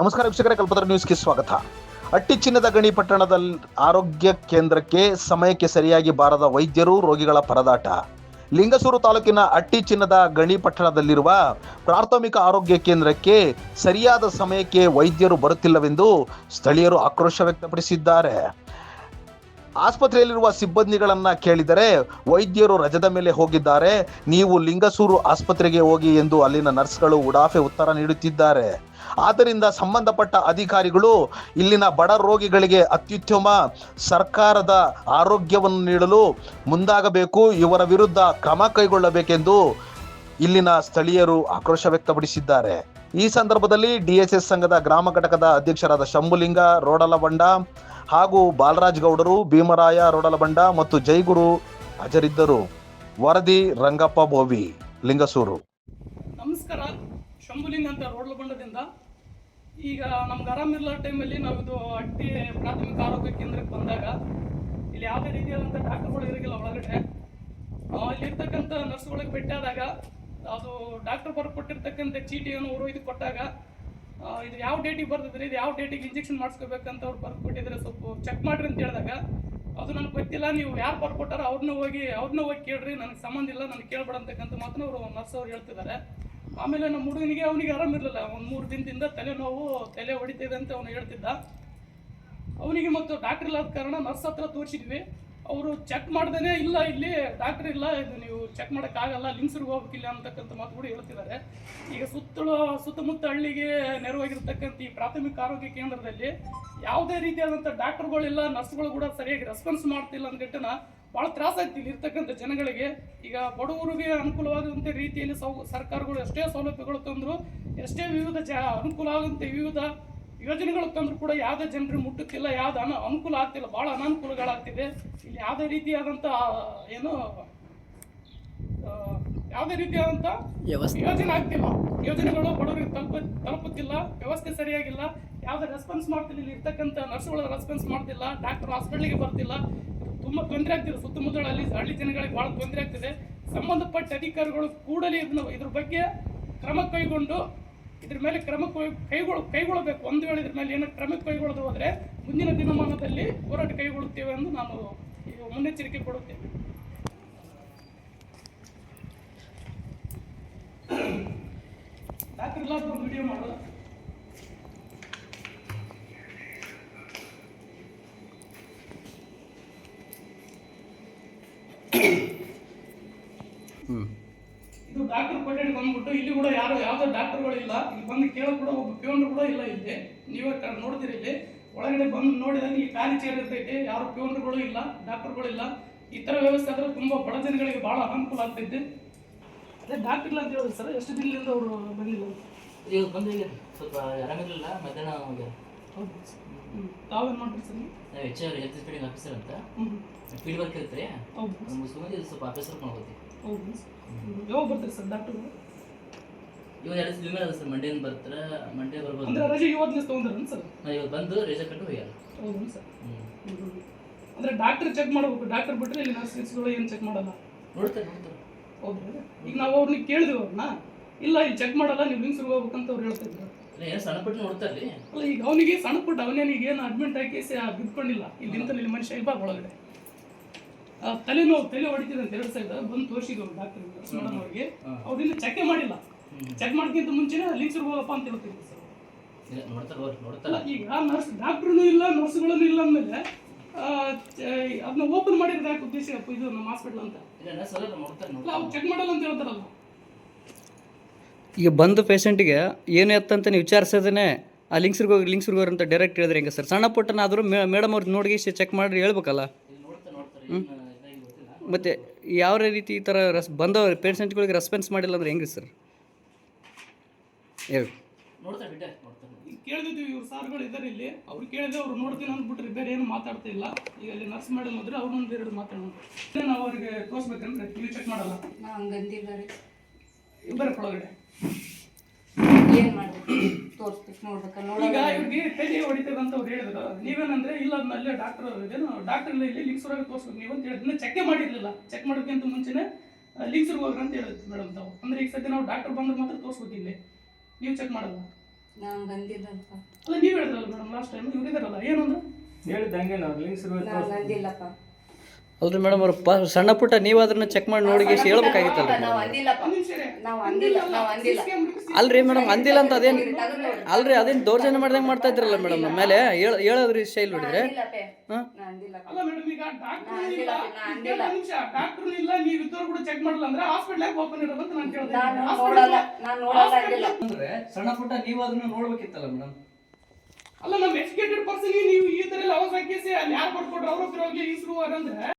ನಮಸ್ಕಾರ ವೀಕ್ಷಕರೇ, ಕಲ್ಪತರ ನ್ಯೂಸ್ಗೆ ಸ್ವಾಗತ. ಅಟ್ಟಿ ಚಿನ್ನದ ಗಣಿ ಪಟ್ಟಣದಲ್ಲಿ ಆರೋಗ್ಯ ಕೇಂದ್ರಕ್ಕೆ ಸಮಯಕ್ಕೆ ಸರಿಯಾಗಿ ಬಾರದ ವೈದ್ಯರು ರೋಗಿಗಳ ಪರದಾಟ. ಲಿಂಗಸೂರು ತಾಲೂಕಿನ ಅಟ್ಟಿ ಚಿನ್ನದ ಗಣಿ ಪಟ್ಟಣದಲ್ಲಿರುವ ಪ್ರಾಥಮಿಕ ಆರೋಗ್ಯ ಕೇಂದ್ರಕ್ಕೆ ಸರಿಯಾದ ಸಮಯಕ್ಕೆ ವೈದ್ಯರು ಬರುತ್ತಿಲ್ಲವೆಂದು ಸ್ಥಳೀಯರು ಆಕ್ರೋಶ ವ್ಯಕ್ತಪಡಿಸಿದ್ದಾರೆ. ಆಸ್ಪತ್ರೆಯಲ್ಲಿರುವ ಸಿಬ್ಬಂದಿಗಳನ್ನ ಕೇಳಿದರೆ ವೈದ್ಯರು ರಜದ ಮೇಲೆ ಹೋಗಿದ್ದಾರೆ. ನೀವು ಲಿಂಗಸೂರು ಆಸ್ಪತ್ರೆಗೆ ಹೋಗಿ ಎಂದು ಅಲ್ಲಿನ ನರ್ಸ್ಗಳು ಉಡಾಫೆ ಉತ್ತರ ನೀಡುತ್ತಿದ್ದಾರೆ. ಆದ್ದರಿಂದ ಸಂಬಂಧಪಟ್ಟ ಅಧಿಕಾರಿಗಳು ಇಲ್ಲಿನ ಬಡ ರೋಗಿಗಳಿಗೆ ಅತ್ಯುತ್ತಮ ಸರ್ಕಾರದ ಆರೋಗ್ಯವನ್ನು ನೀಡಲು ಮುಂದಾಗಬೇಕು, ಇವರ ವಿರುದ್ಧ ಕ್ರಮ ಕೈಗೊಳ್ಳಬೇಕೆಂದು ಇಲ್ಲಿನ ಸ್ಥಳೀಯರು ಆಕ್ರೋಶ ವ್ಯಕ್ತಪಡಿಸಿದ್ದಾರೆ. ಈ ಸಂದರ್ಭದಲ್ಲಿ ಡಿಎಸ್ಎಸ್ ಸಂಘದ ಗ್ರಾಮ ಘಟಕದ ಅಧ್ಯಕ್ಷರಾದ ಶಂಭುಲಿಂಗ ರೋಡಲಬಂಡ ಹಾಗೂ ಬಾಲರಾಜ್ ಗೌಡರು ಭೀಮರಾಯ ರೋಡಲಬಂಡ ಮತ್ತು ಜೈಗುರು ಹಾಜರಿದ್ದರು. ವರದಿ ರಂಗಪ್ಪ ಬೋವಿ ಲಿಂಗಸೂರು. ನಮಸ್ಕಾರ. ಶಂಭುಲಿಂಗ ಅಂತ ರೋಡ್ಲ ಬಂಡದಿಂದ ಈಗ ನಮ್ಗೆ ಆರಾಮಿಲ್ಲ ಟೈಮಲ್ಲಿ ನಾವು ಇದು ಅಟ್ಟಿ ಪ್ರಾಥಮಿಕ ಆರೋಗ್ಯ ಕೇಂದ್ರಕ್ಕೆ ಬಂದಾಗ ಇಲ್ಲಿ ಯಾವುದೇ ರೀತಿಯಾದಂಥ ಡಾಕ್ಟರ್ಗಳು ಇರೋದಿಲ್ಲ ಒಳಗಡೆ. ಇಲ್ಲಿರ್ತಕ್ಕಂಥ ನರ್ಸ್ಗಳಿಗೆ ಭೇಟಿಯಾದಾಗ ಅದು ಡಾಕ್ಟರ್ ಬರ್ಕೊಟ್ಟಿರ್ತಕ್ಕಂಥ ಚೀಟಿಯನ್ನು ಅವರು ಇದು ಕೊಟ್ಟಾಗ ಇದು ಯಾವ ಡೇಟಿಗೆ ಬರ್ತದ್ರಿ ಇದು ಯಾವ ಡೇಟಿಗೆ ಇಂಜೆಕ್ಷನ್ ಮಾಡಿಸ್ಕೋಬೇಕಂತ ಅವ್ರು ಬರ್ದು ಕೊಟ್ಟಿದ್ರೆ ಸ್ವಲ್ಪ ಚೆಕ್ ಮಾಡ್ರಿ ಅಂತ ಹೇಳಿದಾಗ, ಅದು ನನಗೆ ಗೊತ್ತಿಲ್ಲ, ನೀವು ಯಾರು ಬರ್ಕೊಟ್ಟಾರೋ ಅವ್ರನ್ನ ಹೋಗಿ ಅವ್ರನ್ನ ಹೋಗಿ ಕೇಳ್ರಿ, ನನಗೆ ಸಂಬಂಧ ಇಲ್ಲ, ನನಗೆ ಕೇಳ್ಬೇಡ ಅಂತಕ್ಕಂಥ ಮಾತನ್ನ ಅವರು ನರ್ಸ್ ಅವ್ರು ಹೇಳ್ತಿದ್ದಾರೆ. ಆಮೇಲೆ ನಮ್ಮ ಹುಡುಗನಿಗೆ ಅವನಿಗೆ ಆರಾಮಿರಲಿಲ್ಲ ಒಂದು ಮೂರು ದಿನದಿಂದ ತಲೆನೋವು, ತಲೆ ಹೊಡಿತಿದೆ ಅಂತ ಅವನು ಹೇಳ್ತಿದ್ದ. ಅವನಿಗೆ ಮತ್ತು ಡಾಕ್ಟರ್ ಇಲ್ಲದ ಕಾರಣ ನರ್ಸ್ ಹತ್ರ ತೋರಿಸಿದ್ವಿ. ಅವರು ಚೆಕ್ ಮಾಡ್ದೇ ಇಲ್ಲ ಇಲ್ಲಿ ಡಾಕ್ಟರ್ ಇಲ್ಲ, ಇದು ನೀವು ಚೆಕ್ ಮಾಡೋಕ್ಕಾಗಲ್ಲ ಲಿಂಕ್ಸ್ರಿಗೆ ಹೋಗ್ಬೇಕಿಲ್ಲ ಅಂತಕ್ಕಂಥ ಮಾತು ಕೂಡ ಹೇಳ್ತಿದ್ದಾರೆ. ಈಗ ಸುತ್ತಲೂ, ಸುತ್ತಮುತ್ತ ಹಳ್ಳಿಗೆ ನೆರವಾಗಿರ್ತಕ್ಕಂಥ ಈ ಪ್ರಾಥಮಿಕ ಆರೋಗ್ಯ ಕೇಂದ್ರದಲ್ಲಿ ಯಾವುದೇ ರೀತಿಯಾದಂಥ ಡಾಕ್ಟರ್ಗಳಿಲ್ಲ, ನರ್ಸ್ಗಳು ಕೂಡ ಸರಿಯಾಗಿ ರೆಸ್ಪಾನ್ಸ್ ಮಾಡ್ತಿಲ್ಲ ಅಂದ್ಬಿಟ್ಟನ ಭಾಳ ಇಲ್ಲಿ ಇರ್ತಕ್ಕಂಥ ಜನಗಳಿಗೆ. ಈಗ ಬಡವರಿಗೆ ಅನುಕೂಲವಾಗುವಂಥ ರೀತಿಯಲ್ಲಿ ಸೌ, ಸರ್ಕಾರಗಳು ಎಷ್ಟೇ ಸೌಲಭ್ಯಗಳು ತಂದ್ರು, ಎಷ್ಟೇ ವಿವಿಧ ಜ, ಅನುಕೂಲ ಆಗುವಂಥ ವಿವಿಧ ಯೋಜನೆಗಳು ತಂದರೂ ಕೂಡ ಯಾವುದೇ ಜನರು ಮುಟ್ಟುತ್ತಿಲ್ಲ ಯಾವ್ದು ಅನ ಅನುಕೂಲ ಆಗ್ತಿಲ್ಲ ಭಾಳ ಅನಾನುಕೂಲಗಳಾಗ್ತಿದೆ. ಇಲ್ಲಿ ಯಾವುದೇ ರೀತಿಯಾದಂಥ ಏನು ಯಾವುದೇ ರೀತಿಯಾದಂಥ ಯೋಜನೆ ಆಗ್ತಿಲ್ಲ. ಯೋಜನೆಗಳು ಬಡವರಿಗೆ ತಲುಪ ತಲುಪುತ್ತಿಲ್ಲ ವ್ಯವಸ್ಥೆ ಸರಿಯಾಗಿಲ್ಲ. ಯಾವುದೇ ರೆಸ್ಪಾನ್ಸ್ ಮಾಡ್ತಿಲ್ಲ ಇಲ್ಲಿ ಇರ್ತಕ್ಕಂಥ ನರ್ಸ್ಗಳು ರೆಸ್ಪಾನ್ಸ್ ಮಾಡ್ತಿಲ್ಲ ಡಾಕ್ಟರ್ ಹಾಸ್ಪಿಟ್ಲಿಗೆ ಬರ್ತಿಲ್ಲ. ತುಂಬ ತೊಂದರೆ ಆಗ್ತಿದೆ ಸುತ್ತಮುತ್ತಲ ಹಳ್ಳಿ ಹಳ್ಳಿ ಜನಗಳಿಗೆ ಭಾಳ ತೊಂದರೆ ಆಗ್ತಿದೆ. ಸಂಬಂಧಪಟ್ಟ ಅಧಿಕಾರಿಗಳು ಕೂಡಲೇ ಇದನ್ನ ಇದ್ರ ಬಗ್ಗೆ ಕ್ರಮ ಕೈಗೊಂಡು ಇದ್ರ ಮೇಲೆ ಕ್ರಮ ಕೈ- ಕೈಗೊಳ್ಳ ಕೈಗೊಳ್ಳಬೇಕು. ಒಂದು ವೇಳೆ ಇದ್ರ ಮೇಲೆ ಏನೋ ಕ್ರಮ ಕೈಗೊಳ್ಳದು ಹೋದರೆ ಮುಂದಿನ ದಿನಮಾನದಲ್ಲಿ ಹೋರಾಟ ಕೈಗೊಳ್ಳುತ್ತೇವೆ ಎಂದು ನಾನು ಮುನ್ನೆಚ್ಚರಿಕೆ ಇಲ್ಲ ಒಂದು ವಿಡಿಯೋ ಮಾಡೋದು? ಡಾಕ್ಟರ್ ಕೊಠಡಿ ಬಂದ್ಬಿಟ್ಟು ಇಲ್ಲಿ ಕೂಡ ಯಾರು ಯಾವುದೇ ಡಾಕ್ಟರ್ಗಳು ಇಲ್ಲ ಇಲ್ಲಿ ಬಂದು ಕೇಳೋ ಕೂಡ ಒಬ್ಬ ಪ್ಯೂನ್ ಕೂಡ ಇಲ್ಲ ಇಲ್ಲಿ. ನೀವೇ ನೋಡ್ತೀರಿ ಇಲ್ಲಿ. ಒಳಗಡೆ ಬಂದು ನೋಡಿದಾಗ ಈ ಖಾಲಿ ಚೇರ್ ಇರ್ತೈತೆ. ಯಾರು ಪ್ಯೂನ್ಗಳು ಇಲ್ಲ ಡಾಕ್ಟರ್ಗಳು ಇಲ್ಲ. ಈ ಥರ ವ್ಯವಸ್ಥೆ ಆದರೆ ತುಂಬ ಬಡ ಜನಗಳಿಗೆ ಭಾಳ ಅನುಕೂಲ ಆಗ್ತೈತೆ. ಅದೇ ಡಾಕ್ಟರ್ ಇಲ್ಲ ಅಂತ ಹೇಳಿದ್ರು ಸರ್. ಎಷ್ಟು ದಿನದಿಂದ ಅವರು ಬಂದಿಲ್ಲ? ಈಗ ಬಂದು ಸ್ವಲ್ಪ ಆರಾಮಿರಲಿಲ್ಲ. ಮಧ್ಯಾಹ್ನ ಹೌದು. ತಾವೇನು ಮಾಡ್ತೀರಿ ಸರ್ ನಾವು? ಎಚ್ ಆರ್ ಹೆಲ್ತ್ ಆಫೀಸರ್ ಅಂತ. ಫೀಲ್ಡ್ ವರ್ಕ್ ಇರ್ತಾರೆ ಸ್ವಲ್ಪ ಆಫೀಸರ್ ಮಾಡ್ಕೋತೀವಿ ಹೌದು ಯಾವಾಗ ಬರ್ತೀರಿ ಸರ್ ಡಾಕ್ಟರ್ ಇವಾಗ ಎರಡು ದಿನ ಅದ ಸರ್ ಮಂಡೇನ ಬರ್ತಾರೆ ಮಂಡೇ ಬರ್ಬೋದು. ಅಂದ್ರೆ ರಜೆ ಇವತ್ತು ದಿವಸ ತೊಗೊಂಡ್ರೇನು ಸರ್? ನಾ ಇವತ್ತು ಬಂದು ರೇಜರ್ ಕಟ್ಟು ಹೋಗ್ಯಾರ ಹೌದು ಸರ್? ಹ್ಞೂ ಅಂದ್ರೆ ಡಾಕ್ಟರ್ ಚೆಕ್ ಮಾಡ್ಬೇಕು ಡಾಕ್ಟರ್ ಬಿಟ್ಟರೆ ಇಲ್ಲಿ ನರ್ಸ್ಗಳು ಏನು ಚೆಕ್ ಮಾಡಲ್ಲ? ನೋಡ್ತಾರೆ ನೋಡ್ತಾರೆ. ಹೌದು? ಈಗ ನಾವು ಅವ್ರನ್ನ ಕೇಳಿದ್ವಿ ಅವ್ರನ್ನ ಇಲ್ಲ ಇಲ್ಲಿ ಚೆಕ್ ಮಾಡಲ್ಲ ನೀವು ಲಿಂಕ್ಸ್ಗೆ ಹೋಗ್ಬೇಕಂತ ಅವ್ರು ಹೇಳ್ತಿದ್ರು ಇಲ್ಲ ಏನೋ ಸಣ್ಣ ಪಟ್ಟು ನೋಡ್ತಾರೆ ಅಲ್ಲ ಈಗ ಅವನಿಗೆ ಸಣ್ಣ ಪುಟ್ಟ ಅವನೇನಿಗೆ ಏನು ಅಡ್ಮಿಟ್ ಹಾಕಿ ಬಿದ್ಕೊಂಡಿಲ್ಲ. ಇಲ್ಲಿ ನಿಂತ ಇಲ್ಲಿ ಮನುಷ್ಯ ಇಬ್ಬಾಗ ಒಳಗಡೆ? ತಲೆನೋವು ತಲೆ ಹೊಡಿತಿದೆ ಅಂತ ಎರಡು ಸೈಡ್ ಬಂದು ತೋರಿಸಿದ್ರು ಡಾಕ್ಟರ್ ಮೇಡಮ್ ಅವ್ರಿಗೆ. ಅವ್ರು ಇಲ್ಲಿ ಚೆಕ್ ಮಾಡಿಲ್ಲ. ಚೆಕ್ ಮಾಡ್ಕಿಂತ ಮುಂಚೆನೇ ಲಿಂಕ್ಸರ್ ಹೋಗಪ್ಪ ಅಂತ ಹೇಳ್ತೀನಿ ಸರ್. ಈಗ ನರ್ಸ್ ಡಾಕ್ಟ್ರೂ ಇಲ್ಲ ನರ್ಸ್ಗಳೂ ಇಲ್ಲ ಅಂದಮೇಲೆ ಅದನ್ನ ಓಪನ್ ಮಾಡಿದ್ರೆ ಯಾಕೆ ಉದ್ದೇಶ ಇದು ನಮ್ಮ ಹಾಸ್ಪಿಟಲ್ ಅಂತ? ಅವ್ರು ಚೆಕ್ ಮಾಡಲ್ಲ ಅಂತ ಹೇಳ್ತಾರಲ್ಲ. ಈಗ ಬಂದ ಪೇಷಂಟಿಗೆ ಏನು ಎತ್ತಂತ ನೀವು ವಿಚಾರಿಸೋದೇ ಆ ಲಿಂಕ್ಸ್ರಿಗೆ ಹೋಗಿ ಲಿಂಕ್ಸ್ರಿಗೆ ಹೋಗಿ ಅಂತ ಡೈರೆಕ್ಟ್ ಹೇಳಿದ್ರೆ ಹೆಂಗೆ ಸರ್? ಸಣ್ಣ ಪುಟ್ಟನಾದರೂ ಮೇಡಮ್ ಅವ್ರು ನೋಡಿ ಚೆಕ್ ಮಾಡಿ ಹೇಳ್ಬೇಕಲ್ಲ? ಇಲ್ಲಿ ನೋಡ್ತಾರೆ ನೋಡ್ತಾರೆ ಏನು ಇದಾಗಿ ಗೊತ್ತಿಲ್ಲ ಮತ್ತು ಯಾವ ರೀತಿ ಈ ಥರ ರಸ್ ಬಂದವ್ರು ಪೇಷಂಟ್ಗಳಿಗೆ ರೆಸ್ಪಾನ್ಸ್ ಮಾಡಿಲ್ಲ ಅಂದ್ರೆ ಹೆಂಗೆ ಸರ್ ಹೇಳಿ. ಕೇಳಿದ್ವಿ ಇವ್ರು ಸಾರ್ಗಳು ಇದ್ದಾರೆ ಇಲ್ಲಿ. ಅವ್ರು ಕೇಳಿದ್ರೆ ಅವ್ರು ನೋಡ್ತೀನಿ ಅಂದ್ಬಿಟ್ರೆ ಬೇರೆ ಏನು ಮಾತಾಡ್ತಾ ಇಲ್ಲ. ಈಗ ಅಲ್ಲಿ ನರ್ಸ್ ಮೇಡಮ್ ಇದ್ರೆ ಅವ್ರನ್ನೊಂದು ಎರಡು ಮಾತಾಡೋಣ ನಾವು ಅವ್ರಿಗೆ ತೋರಿಸ್ಬೇಕಂದ್ರೆ ನೀವು ಚೆಕ್ ಮಾಡಲ್ಲ. ನಾ ಹಂಗಂದಿಲ್ಲ ರೀ? ಇಬ್ಬರ ಒಳಗಡೆ. ಏನ್ ಮಾಡ್ಬೇಕು? ತೋರಿಸ್ಬೇಕು ನೋಡ್ಬೇಕು ಈಗ ಇವ್ರಿಗೆ ತಲೆ ಹೊಡಿತದೆ ಅಂತ ಅವ್ರು ಹೇಳಿದ್ರು. ನೀವೇನಂದ್ರೆ ಇಲ್ಲ ಅಲ್ಲೇ ಡಾಕ್ಟರ್ ಏನು ಡಾಕ್ಟರ್ ಇಲ್ಲ ಇಲ್ಲಿ ಲಿಂಕ್ಸ್ ಹೊರಗೆ ತೋರಿಸ್ಬೇಕು. ನೀವು ಅಂತ ಹೇಳಿದ್ರೆ. ಚೆಕ್ ಮಾಡಿರ್ಲಿಲ್ಲ. ಚೆಕ್ ಮಾಡೋಕ್ಕಿಂತ ಮುಂಚೆನೆ ಲಿಂಕ್ಸ್ ಹೋಗ್ರಿ ಅಂತ ಹೇಳಿದ್ರು ಮೇಡಮ್ ತಾವು. ಅಂದ್ರೆ ಈಗ ಸದ್ಯ ನಾವು ಡಾಕ್ಟರ್ ಬಂದ್ರೆ ಮಾತ್ರ ತೋರಿಸ್ಬೇಕು ಇಲ್ಲಿ. ನೀವು ಚೆಕ್ ಮಾಡಲ್ಲ. ನಾನು ಅಂದಿಲ್ಲಪ್ಪ ಅಲ್ಲ ನೀವು ಹೇಳಿದ್ರಲ್ಲ ಮೇಡಮ್ ಲಾಸ್ಟ್ ಟೈಮ್ ಇವ್ರಿದಾರಲ್ಲ ಏನಂದ್ರೆ ಅಂದ್ರೆ? ಹೇಳಿದ್ದಂಗೆ ನಾವು ಲಿಂಕ್ಸ್ ನಾನು ಅಂದಿಲ್ಲಪ್ಪ ಅಲ್ರಿ ಮೇಡಮ್ ಅವ್ರು ಪ ಸಣ್ಣ ಪುಟ್ಟ ನೀವು ಅದನ್ನ ಚೆಕ್ ಮಾಡಿ ನೋಡಿ ಹೇಳ್ಬೇಕಾಗಿತ್ತಲ್ಲ ನಾವು ಅಂದಿಲ್ಲಪ್ಪ ನಾವು ಅಂದಿಲ್ಲ ನಾವು ಅಂದಿಲ್ಲ. ಅಲ್ರಿ ಮೇಡಮ್ ಅಂದಿಲ್ಲ ಅಂತ ಅದೇನು ಅಲ್ರಿ ಅದೇನು ದೌರ್ಜನ್ಯ ಮಾಡ್ದಂಗೆ ಮಾಡ್ತಾ ಇದ್ರಲ್ಲ ಮೇಡಮ್ ನಮ್ಮ ಮೇಲೆ ಹೇಳ ಹೇಳೋದ್ರಿ ಶೈಲ್ ನೋಡಿದ್ರೆ ಹಾಂ? ಅಲ್ಲ ಮೇಡಮ್ ಈಗ ಡಾಕ್ಟರ್ ಇಲ್ಲ. ಅಂದಿಲ್ಲ, ನಾ ನಿಮಿಷ. ಡಾಕ್ಟರ್ ಇಲ್ಲ ನೀವು ಇದ್ದವ್ರು ಕೂಡ ಚೆಕ್ ಮಾಡಲ್ಲ ಅಂದ್ರೆ ಹಾಸ್ಪಿಟಲ್ ಓಪನ್ ಇರೋದು ಅಂತ ನಾನು ಕೇಳ್ದೆ. ನಾನು ನೋಡಲ್ಲ ನಾನು ನೋಡಲ್ಲ ಅಂದಿಲ್ಲ. ಅಂದ್ರೆ ಸಣ್ಣ ಪುಟ್ಟ ನೀವು ಅದನ್ನ ನೋಡ್ಬೇಕಿತ್ತಲ್ಲ ಮೇಡಮ್ ಅಲ್ಲ ನಮ್ಮ ಎಜುಕೇಟೆಡ್ ಪರ್ಸನ್ ನೀವು ಈ ತರ ಎಲ್ಲ ಅವಾಜ್ ಹಾಕಿಸಿ ಅಲ್ಲಿ ಯಾರು ಕೊಟ್ಕೊಟ್ರೆ ಅವ್ರ ಹತ್ರ ಹೋಗಿ ಇಸ್ರು ಅಂದ್ರೆ